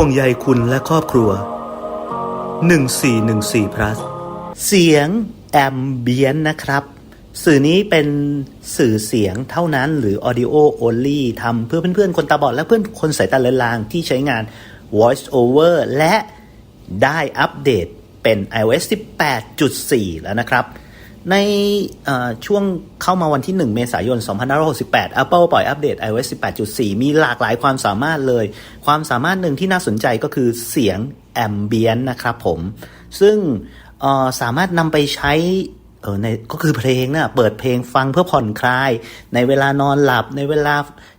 ห่วงใยคุณและครอบครัว 1414 plus เสียงแอมเบียนนะครับ สื่อนี้เป็นสื่อเสียงเท่านั้นหรือ audio only ทำเพื่อเพื่อนๆ คนตาบอดและเพื่อนคนสายตาเลือนลางที่ใช้งาน voice over และได้อัปเดตเป็น iOS 18.4 แล้วนะครับ ในช่วงเข้ามาวันที่ 1 เมษายน 2568 Apple ปล่อยอัปเดต iOS 18.4 มีหลากหลายความสามารถเลย ความสามารถหนึ่งที่น่าสนใจก็คือเสียงแอมเบียนนะครับผม ซึ่งสามารถนำไปใช้เออในก็คือเพลงนะเปิดเพลงฟังเพื่อผ่อนคลาย ในเวลานอนหลับในเวลา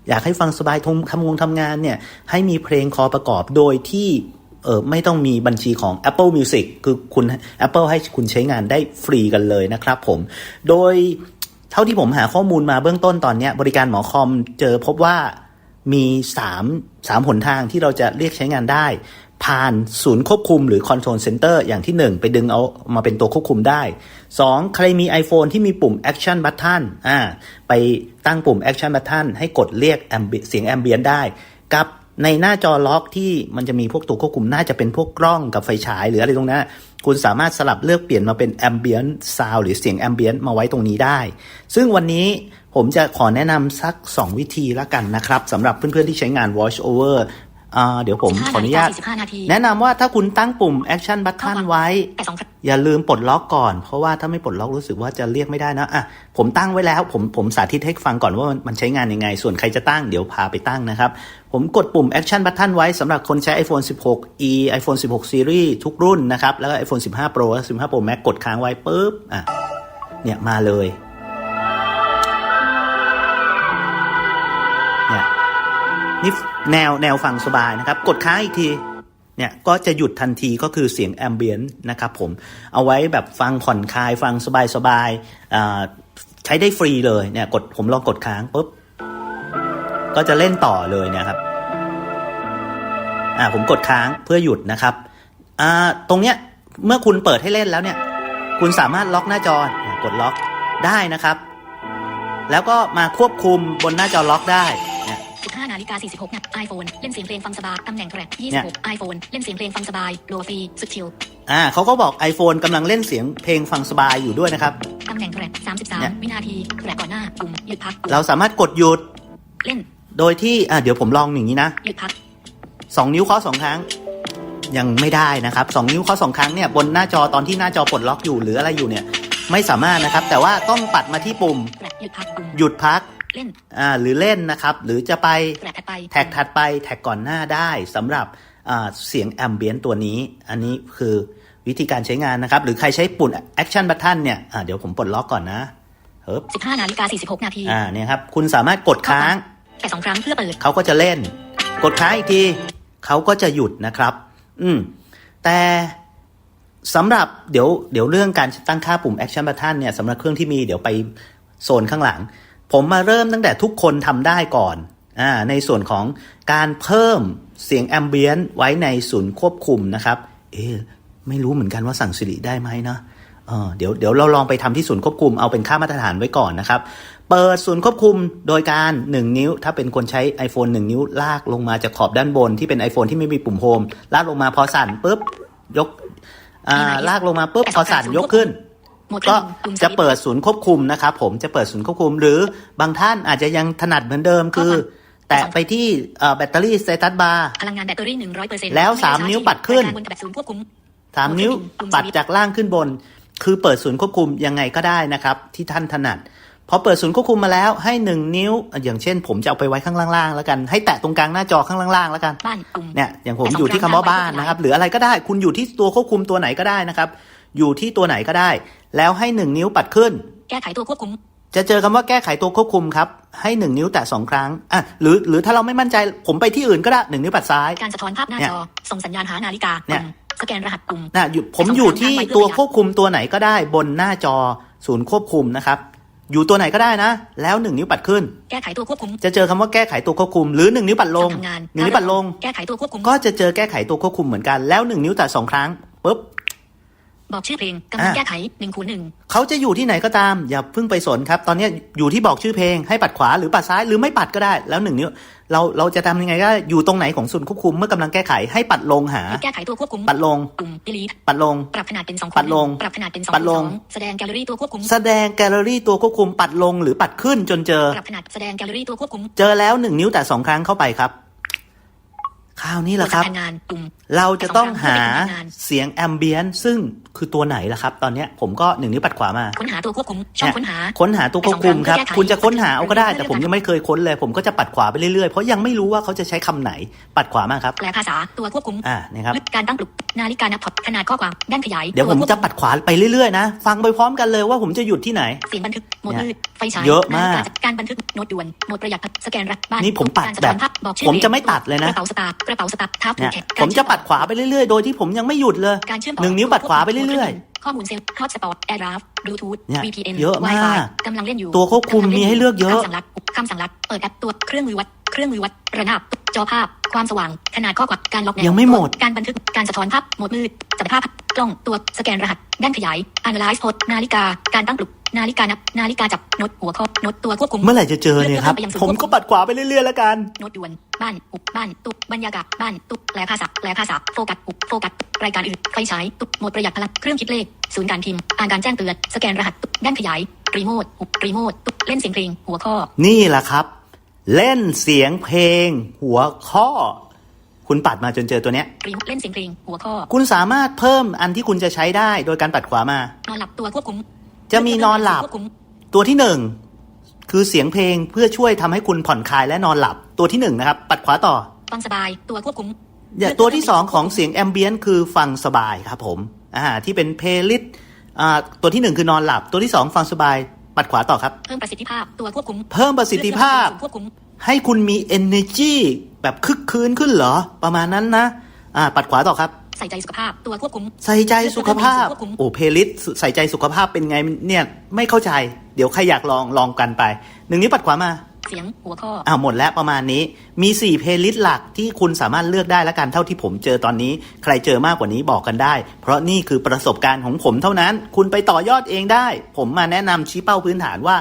อยากให้ฟังสบายทำทำงงทำงานเนี่ยให้มีเพลงคอประกอบโดยที่ เออไม่ต้องมีบัญชีของ Apple Music คือคุณ Apple ให้คุณใช้งานได้ฟรีกันเลยนะครับผม โดยเท่าที่ผมหาข้อมูลมาเบื้องต้นตอนนี้บริการหมอคอมเจอพบว่ามี3 3หนทางที่เราจะเรียกใช้งานได้ ผ่านศูนย์ควบคุมหรือ Control Center อย่างที่ 1 ไปดึงเอามาเป็นตัวควบคุมได้ 2. ใครมี iPhone ที่มีปุ่ม Action Button อ่าไปตั้งปุ่ม Action Button ให้กดเรียกเสียงแอมเบียนได้ กับ ในหน้าจอล็อกที่มันจะมีพวกตัวควบคุมน่าจะเป็นพวกกล้องกับไฟฉายหรืออะไรตรงนั้นคุณสามารถสลับเลือกเปลี่ยนมาเป็นแอมเบียนซาวหรือเสียงแอมเบียนมาไว้ตรงนี้ได้ ซึ่งวันนี้ผมจะขอแนะนำสัก 2 วิธีละกันนะครับสำหรับเพื่อนๆที่ใช้งาน watch Over เดี๋ยวผมขออนุญาต15นาทีแนะนำว่าถ้าคุณตั้งปุ่ม Action Button ไว้แต่สองครั้งอย่าลืมปลดล็อกก่อน เพราะว่าถ้าไม่ปลดล็อกรู้สึกว่าจะเรียกไม่ได้นะอะผมตั้งไว้แล้ว ผมผมสาธิตให้ฟังก่อนว่ามันมันใช้งานยังไง ส่วนใครจะตั้งเดี๋ยวพาไปตั้งนะครับ ผมกดปุ่ม Action Button ไว้สำหรับคนใช้ iPhone 16e iPhone 16 Series ทุกรุ่นนะครับ แล้วก็ iPhone 15 Pro และ15 Pro Max กดค้างไว้ปุ๊บอะเนี่ยมาเลยเนี่ย นี่แนวแนวฟังสบายนะครับ กดค้างอีกทีเนี่ยก็จะหยุดทันทีก็คือเสียงแอมเบียนนะครับผมเอาไว้แบบฟังผ่อนคลายฟังสบายๆใช้ได้ฟรีเลยเนี่ยกดผมลองกดค้างปุ๊บก็จะเล่นต่อเลยเนะครับอ่าผมกดค้างเพื่อหยุดนะครับอ่าตรงเนี้ยเมื่อคุณเปิดให้เล่นแล้วเนี่ย คุณสามารถล็อกหน้าจอกดล็อกได้นะครับ แล้วก็มาควบคุมบนหน้าจอล็อกได้ เนี่ย15นาฬิกา46นาที iPhone เล่นเสียงเพลงฟังสบายตำแหน่งแทร็กเนี่ย26 iPhone เล่นเสียงเพลงฟังสบายโลฟรีสุดชิลอ่าเขาก็บอก iPhone กำลังเล่นเสียงเพลงฟังสบายอยู่ด้วยนะครับตำแหน่งแทร็กเนี่ย33 วินาทีแทร็กก่อนหน้าปุ่มหยุดพักปุ่มเราสามารถกดหยุดเล่น โดยที่อ่าเดี๋ยวผมลองอย่างนี้นะหยุดพักสองนิ้วเคาะสองครั้งยังไม่ได้นะครับสองนิ้วเคาะสองครั้งเนี่ยบนหน้าจอตอนที่หน้าจอปลดล็อกอยู่หรืออะไรอยู่เนี่ยไม่สามารถนะครับ แต่ว่าต้องปัดมาที่ปุ่มแทร็กหยุดพักปุ่มหยุดพัก เล่นอ่าหรือเล่นนะครับ หรือจะไปแทร็กถัดไปแท็กถัดไปแท็กก่อนหน้าได้สำหรับอ่าเสียงแอมเบียนตัวนี้ อันนี้คือวิธีการใช้งานนะครับ หรือใครใช้ปุ่ม Action Button เนี่ยอ่าเดี๋ยวผมปลดล็อกก่อนนะเฮ้ย15นาฬิกา46นาทีอ่าเนี่ยครับ คุณสามารถกดค้างแต่สองครั้งเพื่อเปิดเขาก็จะเล่น กดค้างอีกทีเขาก็จะหยุดนะครับ อืมแต่สำหรับเดี๋ยวเดี๋ยวเรื่องการตั้งค่าปุ่ม Action Button เนี่ยสำหรับเครื่องที่มีเดี๋ยวไปโซนข้างหลัง ผมมาเริ่มตั้งแต่ทุกคนทำได้ก่อนอ่าในส่วนของการเพิ่มเสียงแอมเบียนไว้ในศูนย์ควบคุมนะครับ เอ๊ะไม่รู้เหมือนกันว่าสั่งสิริได้ไหมนะเออเดี๋ยวเดี๋ยวเราลองไปทำที่ศูนย์ควบคุมเอาเป็นค่ามาตรฐานไว้ก่อนนะครับ เปิดศูนย์ควบคุมโดยการ 1 นิ้ว ถ้าเป็นคนใช้ iPhone 1 นิ้วลากลงมาจากขอบด้านบนที่เป็น iPhone ที่ไม่มีปุ่มโฮมลากลงมาพอสั่นปุ๊บยกอ่าลากลงมาปุ๊บพอสั่นยกขึ้นโหมด ก็เครื่องปุ่มสจะวิตช์เปิดศูนย์ควบคุมนะครับผมจะเปิดศูนย์ควบคุม หรือบางท่านอาจจะยังถนัดเหมือนเดิมคือแตะไปที่เอ่อแบตเตอรี่สเตตัสบาร์พลังงานแบตเตอรี่100%แล้วสามนิ้วปัดขึ้นบนแบบศูนย์ควบคุมสามนิ้วปุ่มสวิตช์ปัดจากล่างขึ้นบน คือเปิดศูนย์ควบคุมยังไงก็ได้นะครับ ที่ท่านถนัดพอเปิดศูนย์ควบคุมมาแล้วให้หนึ่งนิ้ว อย่างเช่น ผมจะเอาไปไว้ข้างล่างๆแล้วกัน ให้แตะตรงกลางหน้าจอข้างล่างๆแล้วกันบ้านปุ่มเนี่ยอย่างผมอยู่ที่คำว่าบ้านนะครับ หรืออะไรก็ได้คุณอยู่ที่ตัวควบคุมตัวไหนก็ได้นะครับ อยู่ที่ตัวไหนก็ได้ แล้วให้หนึ่งนิ้วปัดขึ้น แก้ไขตัวควบคุม จะเจอคำว่าแก้ไขตัวควบคุมครับ ให้หนึ่งนิ้วแตะสองครั้งอะหรือหรือถ้าเราไม่มั่นใจผมไปที่อื่นก็ได้หนึ่งนิ้วปัดซ้าย การสะท้อนภาพหน้าเนี่ยจอส่งสัญญาณหานาฬิกาเนี่ยปุ่มสแกนรหัสปุ่มนะอยู่ผมอยู่ที่ตัวควบคุมตัวไหนก็ได้บนหน้าจอศูนย์ควบคุมนะครับอยู่ตัวไหนก็ได้นะ แล้วหนึ่งนิ้วปัดขึ้น แก้ไขตัวควบคุม จะเจอคำว่าแก้ไขตัวควบคุม หรือหนึ่งนิ้วปัดลงการทำงานหนึ่งนิ้วปัดลง แก้ไขตัวควบคุม ก็จะเจอแก้ไขตัวควบคุมเหมือนกัน แล้วหนึ่งนิ้วแตะสองครั้งปุ๊บ บอกชื่อเพลงกำลังอะแก้ไขหนึ่งคูณหนึ่งเขาจะอยู่ที่ไหนก็ตาม อย่าเพิ่งไปสนครับ ตอนนี้อยู่ที่บอกชื่อเพลงให้ปัดขวาหรือปัดซ้ายหรือไม่ปัดก็ได้ แล้วหนึ่งนิ้วเราเราจะทำยังไงก็อยู่ตรงไหนของศูนย์ควบคุมเมื่อกำลังแก้ไขให้ปัดลงหา แก้ไขตัวควบคุม ปัดลงปุ่ม delete ปัดลง ปรับขนาดเป็นสองปัดลง ปรับขนาดเป็นสองปัดลงสอแสดงแกลเลอรี่ตัวควบคุม แสดงแกลเลอรี่ตัวควบคุมปัดลงหรือปัดขึ้นจนเจอ ปรับขนาดแสดงแกลเลอรี่ตัวควบคุม เจอแล้วหนึ่งนิ้วแต่สองครั้งเข้าไปครับ คราวนี้แหละครับทำงานปุ่มเราจะต้องหาแต่สองครั้งเพื่อเป็นพนักงานเสียงแอมเบียนซึ่งคือตัวไหนล่ะครับ ตอนเนี้ยผมก็หนึ่งนิ้วปัดขวามา ค้นหาตัวควบคุมช่องค้นหา ค้นหาตัวควบคุมครับแต่สองครั้งคุณจะค้นหาเอาก็ได้เพื่อแต่ผมยังไม่เคยค้นเลย ผมก็จะปัดขวาไปเรื่อยๆ เพราะยังไม่รู้ว่าเขาจะใช้คำไหน ปัดขวามาครับ แปลภาษาตัวควบคุม อ่านี่ครับการตั้งปลุกนาฬิกานับถอดขนาดข้อความด้านขยาย เดี๋ยวผมตัวควบจะปัดขวาไปเรื่อยๆนะ ฟังไปพร้อมกันเลยว่าผมจะหยุดที่ไหน เสียงบันทึกโหมดมืดไฟฉาย เยอะมากนฬิจัดการบันทึกโน้ตด่วนโหมดประหยัดสแกนรัดบ้าน นี่ผมปัดการสะแบท้บอนภาพบอกชื่อผมจะเพลงไม่ตัดเลยนะกระเป๋าสตางค์กระเป๋าสตางค์ทับเนี่ยแท็กผมจะปัดขวาไปเรื่อยๆ โดยที่ผมยังไม่หยุดเลย การเชื่อมต่อหนึ่งนิ้วปัดขวาไปเรื่อยๆข้อมูลเซลล์ฮอตสปอตแอร์ดราฟบลูทูธ เนี่ย VPN เยอะมาก Wi-Fi กำลังเล่นอยู่ตัวควบคุมกำลังมีให้เลือกเยอะ คำสั่งลัดคำสั่งลัดเปิดแอปตัวเครื่องมือวัด เครื่องมือวัด ระนาบ จอภาพ ความสว่าง ขนาดข้อความการล็อกแนวยังไม่หมด การบันทึก การสะท้อนภาพ โหมดมืด จับภาพ กล้อง ตัว สแกนรหัส ด้านขยาย analyze โพดนาฬิกา การตั้งปลุก นาฬิกานับ นาฬิกาจับ โน้ตหัวข้อ โน้ตตัวควบคุมเมื่อไหร่จะเจอเนี่ยครับ ผมก็ปัดขวาไปเรื่อยๆแล้วกัน โน้ตด่วน บ้านปุบบ้านตุบบรรยากาศบ้านตุบแปลภาษาแปลภาษาโฟกัสปุบโฟกัสรายการอื่นไฟฉายตุบโหมดประหยัดพลังเครื่องคิดเลข ศูนย์การพิมพ์อ่านการแจ้งเตือนสแกนรหัสตุบด้านขยายรีโมทปุบรีโมทตุบเล่นเสียงเพลง หัวข้อ นี่แหละครับ เล่นเสียงเพลง หัวข้อ คุณปัดมาจนเจอตัวเนี้ยรีโมทเล่นเสียงเพลงหัวข้อ คุณสามารถเพิ่มอันที่คุณจะใช้ได้ โดยการปัดขวามานอนหลับตัวควบคุมจะมีนอนหลับควบคุมตัวที่หนึ่ง คือเสียงเพลงเพื่อช่วยทำให้คุณผ่อนคลายและนอนหลับ ตัวที่หนึ่งนะครับ ปัดขวาต่อฟังสบาย ตัวควบคุมเนี่ยตัวที่สองของเสียงแอมเบียนคือฟังสบายครับผมอ่าที่เป็นเพลย์ลิสต์อ่าตัวที่หนึ่งคือนอนหลับ ตัวที่สองฟังสบาย ปัดขวาต่อครับ เพิ่มประสิทธิภาพ ตัวควบคุม เพิ่มประสิทธิภาพควบคุมให้คุณมี energy แบบคึกคืนขึ้นเหรอ ประมาณนั้นนะอ่าปัดขวาต่อครับใส่ใจสุขภาพตัวควบคุม ใส่ใจสุขภาพควบคุมโอ้เพลย์ลิสต์ใส่ใจสุขภาพเป็นไงเนี่ยไม่เข้าใจเดี๋ยวใครอยากลองลองกันไป หนึ่งนี้วปัดขวามาเสียงหัวข้ออ่าหมดแล้วประมาณนี้มี4เพลย์ลิสต์หลักที่คุณสามารถเลือกได้แล้วกันเท่าที่ผมเจอตอนนี้ ใครเจอมากกว่านี้บอกกันได้ เพราะนี่คือประสบการณ์ของผมเท่านั้น คุณไปต่อยอดเองได้ ผมมาแนะนำชี้เป้าพื้นฐานว่า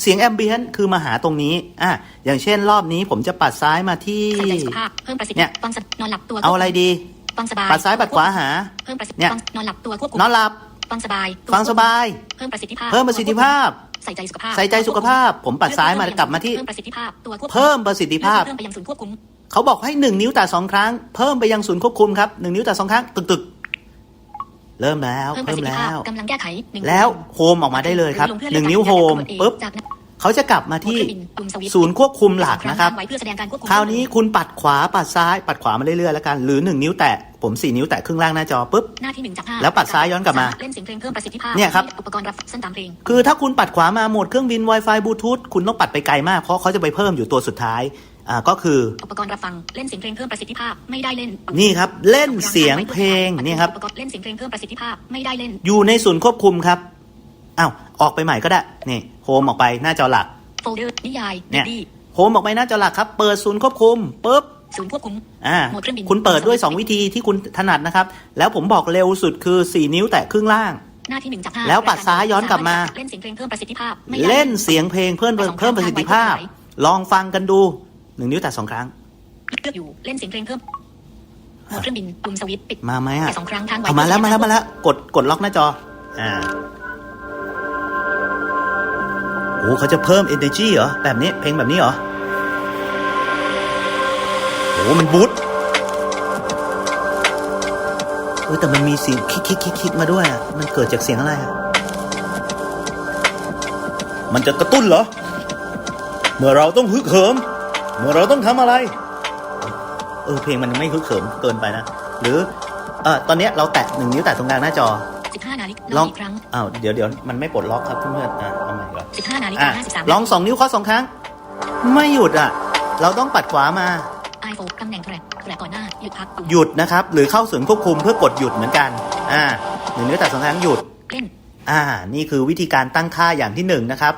เสียงแอมเบียนคือมาหาตรงนี้อะอย่างเช่นรอบนี้ผมจะปัดซ้ายมาที่ใส่ใจสุขภาพเพิ่มประสิทธิเนี่ยฟังสนอนหลับตัวเอาอะไรดีฟังสบายปัดซ้ายปัดขวาหาเพิ่มประสิทธิเนี่ยฟังนอนหลับตัวควบคุมนอนหลับฟังสบายตัวฟังสบาย เพิ่มประสิทธิภาพเพิ่มประสิทธิภาพ ใส่ใจสุขภาพ ใส่ใจสุขภาพ ผมปัดซ้ายมากลับมาที่ เพิ่มประสิทธิภาพตัวควบคุมเพิ่มประสิทธิภาพ เพิ่มไปยังศูนย์ควบคุม เขาบอกให้หนึ่งนิ้วแต่สองครั้ง เพิ่มไปยังศูนย์ควบคุมครับหนึ่งนิ้วแต่สองครั้ง ตึกตึกๆเริ่มแล้ว เพิ่มประเพิ่สิมทธิแล้ภาพวกำลังแก้ไขหนึ่งแล้วโฮมออกมาได้เลยครับลงพื่อหนึ่งนิ้วโฮมเลือกปุ๊บจากนั้น เขาจะกลับมาที่กดเครื่องบินปุ่มสวิตช์ศูนย์ควบคุมหลักนะครับไว้เพื่อแสดงการควบคุมคราวนี้คุณปัดขวาปัดซ้าย ปัดขวามาเรื่อยๆแล้วกัน หรือหนึ่งนิ้วแตะผมสี่นิ้วแตะครึ่งล่างหน้าจอปุ๊บหน้าที่หนึ่งจากห้าแล้วปัดซ้ายย้อนกลับมาเล่นเสียงเพลงเพิ่มประสิทธิภาพเนี่ยครับอุปกรณ์รับสั้นตามเพลงคือถ้าคุณปัดขวามาโหมดเครื่องบิน Wi-Fi บลูทูธคุณต้องปัดไปไกลมากเพราะเขาจะไปเพิ่มอยู่ตัวสุดท้ายอ่าก็คืออุปกรณ์รับฟังเล่นเสียงเพลงเพิ่มประสิทธิภาพไม่ได้เล่น นี่ครับเล่นเสียงเพลงนี่ครับอุปกรณ์เล่นเสียงเพลงเพิ่มประสิทธิภาพไม่ได้เล่น อยู่ในศูนย์ควบคุมครับ อ้าวออกไปใหม่ก็ได้ นี่โฮมออกไปหน้าจอหลักโฟลเดอร์นิยายเนี่ยดีโฮมออกไปหน้าจอหลักครับ เปิดศูนย์ควบคุมปุ๊บศูนย์ควบคุมอ่าโหมดเครื่องบินคุณเปิดด้วย 2 วิธีที่คุณถนัดนะครับ แล้วผมบอกเร็วสุดคือ 4 นิ้วแตะครึ่งล่าง หน้าที่หนึ่งจากห้าแล้วปัดซ้ายย้อนกลับมา เล่นเสียงเพลงเพิ่มประสิทธิภาพไม่ได้เล่นเสียงเพลงเพิ่มเพิ่มประสิทธิภาพ ลองฟังกันดูหนึ่งนิ้วแตะสองครั้งเลือกอยู่เล่นเสียงเพลงเพิ่มโหมดเครื่องบินปุ่มสวิตช์ปิดมาไหมอะแต่สองครั้งทางไว้เอามาแล้วมาแล้วมาแล้วกดกดล็อกหน้าจออ่าโอ้เขาจะเพิ่ม energy เหรอ แบบนี้ เพลงแบบนี้เหรอ โอ้มันบูทเออแต่มันมีเสียงคิกคิกคิกคิกมาด้วยอะ มันเกิดจากเสียงอะไรอะ มันจะกระตุ้นเหรอ เมื่อเราต้องฮึกเหิม เมื่อเราต้องทำอะไร เออเพลงมันไม่ฮึกเหิมเกินไปนะ หรือ เออตอนนี้เราแตะหนึ่งนิ้วแตะตรงกลางหน้าจอ สิบห้านาฬิกาลองอีกครั้งอ้าวเดี๋ยวเดี๋ยวมันไม่ปลดล็อกครับเพื่อนๆอะเอาใหม่ก่อนสิบห้านาฬิอะกาห้าสิบสามลองสองนิ้วเคาะสองครั้ง ไม่หยุดอะ เราต้องปัดขวามาไอโฟนตำแหน่งแทร็กแทร็กก่อนหน้าหยุดพักปุ่มหยุดนะครับ หรือเข้าศูนย์ควบคุมเพื่อกดหยุดเหมือนกัน อ่าหนึ่งนิ้วแตะสองครั้งหยุดเล่นอ่า นี่คือวิธีการตั้งค่าอย่างที่หนึ่งนะครับ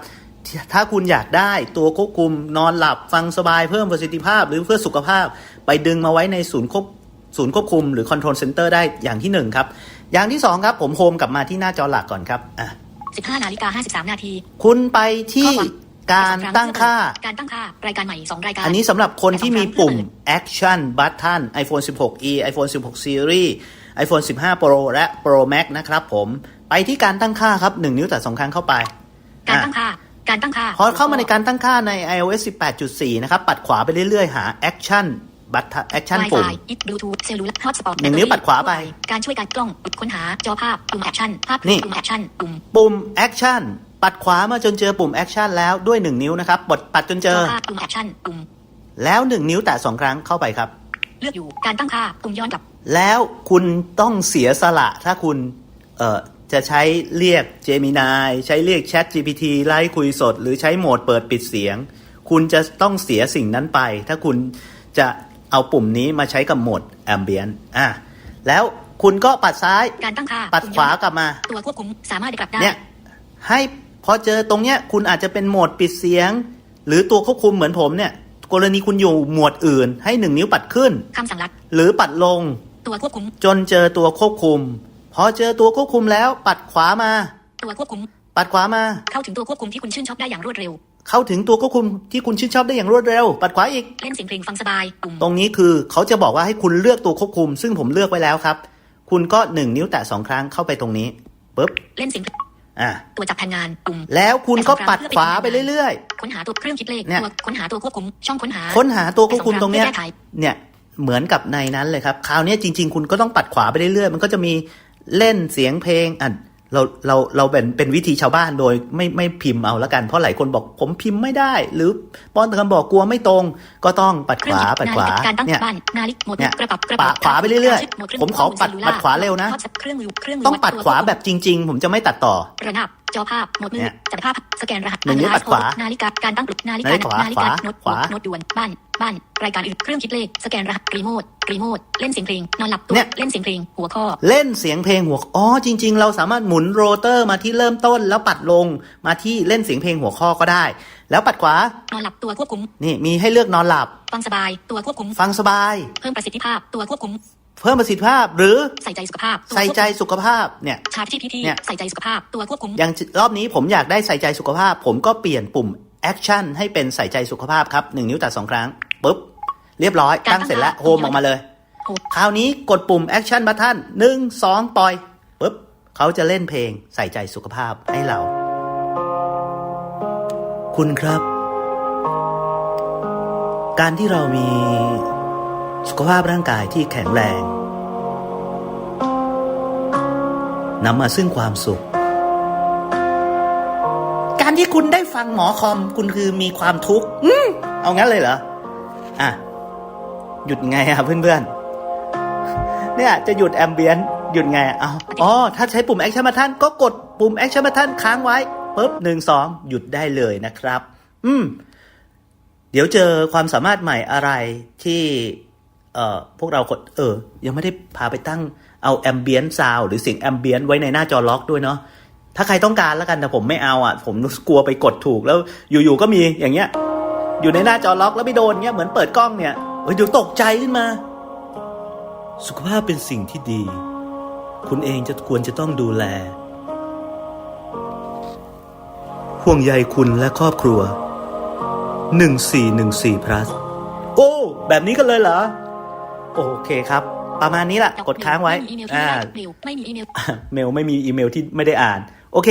ถ้าคุณอยากได้ตัวควบคุมนอนหลับฟังสบายเพิ่มประสิทธิภาพ หรือเพื่อสุขภาพ ไปดึงมาไว้ในศูนย์ควบศูนย์ควบคุมหรือคอนโทรลเซ็นเตอร์ได้อย่างที่หนึ่งครับ อย่างที่สองครับ ผมโฮมกลับมาที่หน้าจอหลักก่อนครับอะสิบห้านาฬิกาห้าสิบสามนาทีคุณไปที่ข้อความการตั้งค่า การตั้งค่า รายการใหม่สองรายการ อันนี้สำหรับคนที่มีปุ่ม Action Button iPhone 16e iPhone 16 Series iPhone 15 Pro และ Pro Max นะครับผมไปที่การตั้งค่าครับ 1 นิ้วแต่สองครั้งเข้าไป การตั้งค่า การตั้งค่า พอเข้ามาในการตั้งค่าใน iOS 18.4 นะครับ ปัดขวาไปเรื่อยๆ หา Action Button Action ปุ่ม Wi-Fi อิทบลูทูธเซลลูลาร์ฮอตสปอตหนึ่งนิ้วปัดขวาไป การช่วยการกล้องปุ่มค้นหาจอภาพปุ่มแอคชั่นภาพนี่ปุ่มแอคชั่นปุ่มปุ่ม Action ปัดขวามาจนเจอปุ่ม Action แล้วด้วย1นิ้วนะครับปดปัดจนเจจออภาพปุ่มแอคชั่นปุ่มแล้ว1นิ้วแตะสองครั้งเข้าไปครับ เลือกอยู่การตั้งค่าปุ่มย้อนกลับ แล้วคุณต้องเสียสละถ้าคุณเอ่อจะใช้เรียก Gemini ใช้เรียก Chat GPT ไล่คุยสด หรือใช้โหมดเปิดปิดเสียง คุณจะต้องเสียสิ่งนั้นไป ถ้าคุณจะ เอาปุ่มนี้มาใช้กับโหมด Ambient อะแล้วคุณก็ปัดซ้าย การตั้งค่าปัดขวากลับมา ตัวควบคุมสามารถได้กลับได้เนี่ยให้พอเจอตรงเนี้ยคุณอาจจะเป็นโหมดปิดเสียง หรือตัวควบคุมเหมือนผมเนี่ย กรณีคุณอยู่หมวดอื่น ให้หนึ่งนิ้วปัดขึ้นคำสั่งลัดหรือปัดลง ตัวควบคุม จนเจอตัวควบคุม พอเจอตัวควบคุมแล้วปัดขวามา ตัวควบคุม ปัดขวามา เข้าถึงตัวควบคุมที่คุณชื่นชอบได้อย่างรวดเร็ว เข้าถึงตัวควบคุมที่คุณชื่นชอบได้อย่างรวดเร็ว ปัดขวาอีก เล่นเสียงเพลงฟังสบายปุ่มตรงนี้คือเขาจะบอกว่าให้คุณเลือกตัวควบคุม ซึ่งผมเลือกไว้แล้วครับ คุณก็หนึ่งนิ้วแตะสองครั้งเข้าไปตรงนี้ปุ๊บเล่นเสียงเพลงอะตัวจับแผ่นงานปุ่มแล้วคุณก็ปัดขวาไปเรื่อยค้นหาตัวเครื่องคิดเลขเนี่ยตัวค้นหาตัวควบคุมช่องค้นหาๆค้นหาตัวควบคุมตรงเนี้ยแก้ไขเนี่ยเหมือนกับในนั้นเลยครับ คราวเนี้ยจริง ๆ คุณก็ต้องปัดขวาไปเรื่อยๆ มันก็จะมีเล่นเสียงเพลงอะ เราเราเราเป็นเป็นวิธีชาวบ้านโดยไม่ไม่พิมพ์เอาละกันเพราะหลายคนบอกผมพิมพ์ไม่ได้ หรือป้อนตะกันบอกกลัวไม่ตรง ก็ต้องปัดเคขรื่องวาคิดปัดขวานาฬิกาการตั้งเนี่ยบ้านนาฬิกาหมดเนี่ยกระปับกระปะปับขวาไปเรื่อยๆโหมดเคผมขอปัดข้มูลปัดขวาเร็วนะเครื่องมือเครื่องมืต้องปัดขวาแบบจริง ๆ ผมจะไม่ตัดต่อระนาบจอภาพโหมดมืเนี่อยจับภาพสแกนรหัสหนึ่งนิ้วปัดขวานาฬิกาการตั้งปลุกนาฬิกานาฬิกานาฬิกาขวาโน้ตขวาโน้ตด่วนบ้านบ้านรายการอื่นเครื่องคิดเลขสแกนรหัสรีโมทรีโมทเล่นเสียงเพลงนอนหลับตัวเนี่ยเล่นเสียงเพลงหัวข้อ เล่นเสียงเพลงหัวอ๋อจริง ๆ เราสามารถหมุนโรเตอร์มาที่เริ่มต้นแล้วปัดลงมาที่เล่นเสียงเพลงหัวข้อก็ได้ แล้วปัดขวานอนหลับตัวควบคุมนี่มีให้เลือกนอนหลับ ฟังสบายตัวควบคุม ฟังสบาย เพิ่มประสิทธิภาพตัวควบคุม เพิ่มประสิทธิภาพหรือใส่ใจสุขภาพตัวใส่ใจควบคุมสุขภาพเนี่ยชาร์จที่ที่ที่เนี่ยใส่ใจสุขภาพตัวควบคุมอย่างรอบนี้ผมอยากได้ใส่ใจสุขภาพ ผมก็เปลี่ยนปุ่มแอคชั่นให้เป็นใส่ใจสุขภาพครับหนึ่งนิ้วแตัดสองครั้งปุ๊บเรียบร้อยการตั้งเสร็จแล้วตั้งโฮมออกมาเลยโอ้คราวนี้กดปุ่มแอคชั่นบัตทันหนึ่งสองปล่อยปุ๊บเขาจะเล่นเพลงใส่ใจสุขภาพให้เรา คุณครับ การที่เรามี สุขภาพร่างกายที่แข็งแรงนำมาซึ่งความสุข การที่คุณได้ฟังหมอคอม คุณคือมีความทุกข์อืมเอางั้นเลยเหรอ อะ หยุดไงอะเพื่อนๆ เนี่ยจะหยุดแอมเบียนหยุดไงอะเอาอ๋อ ถ้าใช้ปุ่มแอคชั่นบัตทันก็กดปุ่มแอคชั่นบัตทันค้างไว้ปุ๊บหนึ่งสองหยุดได้เลยนะครับ อืม เดี๋ยวเจอความสามารถใหม่อะไรที่ เอ่อพวกเรากดเออ ยังไม่ได้พาไปตั้งเอาแอมเบียนซาวหรือเสียงแอมเบียนไว้ในหน้าจอล็อกด้วยเนาะถ้าใครต้องการแล้วกันแต่ผมไม่เอาอะ ผมกลัวไปกดถูกแล้วอยู่ๆก็มีอย่างเงี้ย อยู่ในหน้าจอล็อกแล้วไปโดนเงี้ยเหมือนเปิดกล้องเนี่ยเฮ้ยเดี๋ยวตกใจขึ้นมา สุขภาพเป็นสิ่งที่ดี คุณเองจะควรจะต้องดูแล ห่วงใยคุณและครอบครัว 1414 plus โอ้ แบบนี้กันเลยเหรอ โอเคครับ ประมาณนี้แหละกดค้างไว้ไม่มีอีเมลที่อ่าไม่ได้เมลไม่มีอีเมลเมลไม่มีอีเมลที่ไม่ได้อ่าน โอเค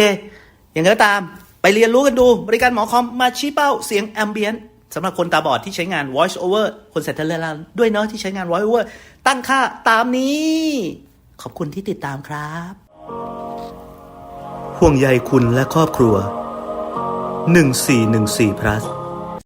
อย่างไรก็ตามไปเรียนรู้กันดู บริการหมอคอมมาชี้เป้าเสียงแอมเบียนสำหรับคนตาบอดที่ใช้งาน voice over คนใส่ทะเลลานด้วยเนาะที่ใช้งาน voice over ตั้งค่าตามนี้ ขอบคุณที่ติดตามครับ ห่วงใยคุณและครอบครัว 1414 plus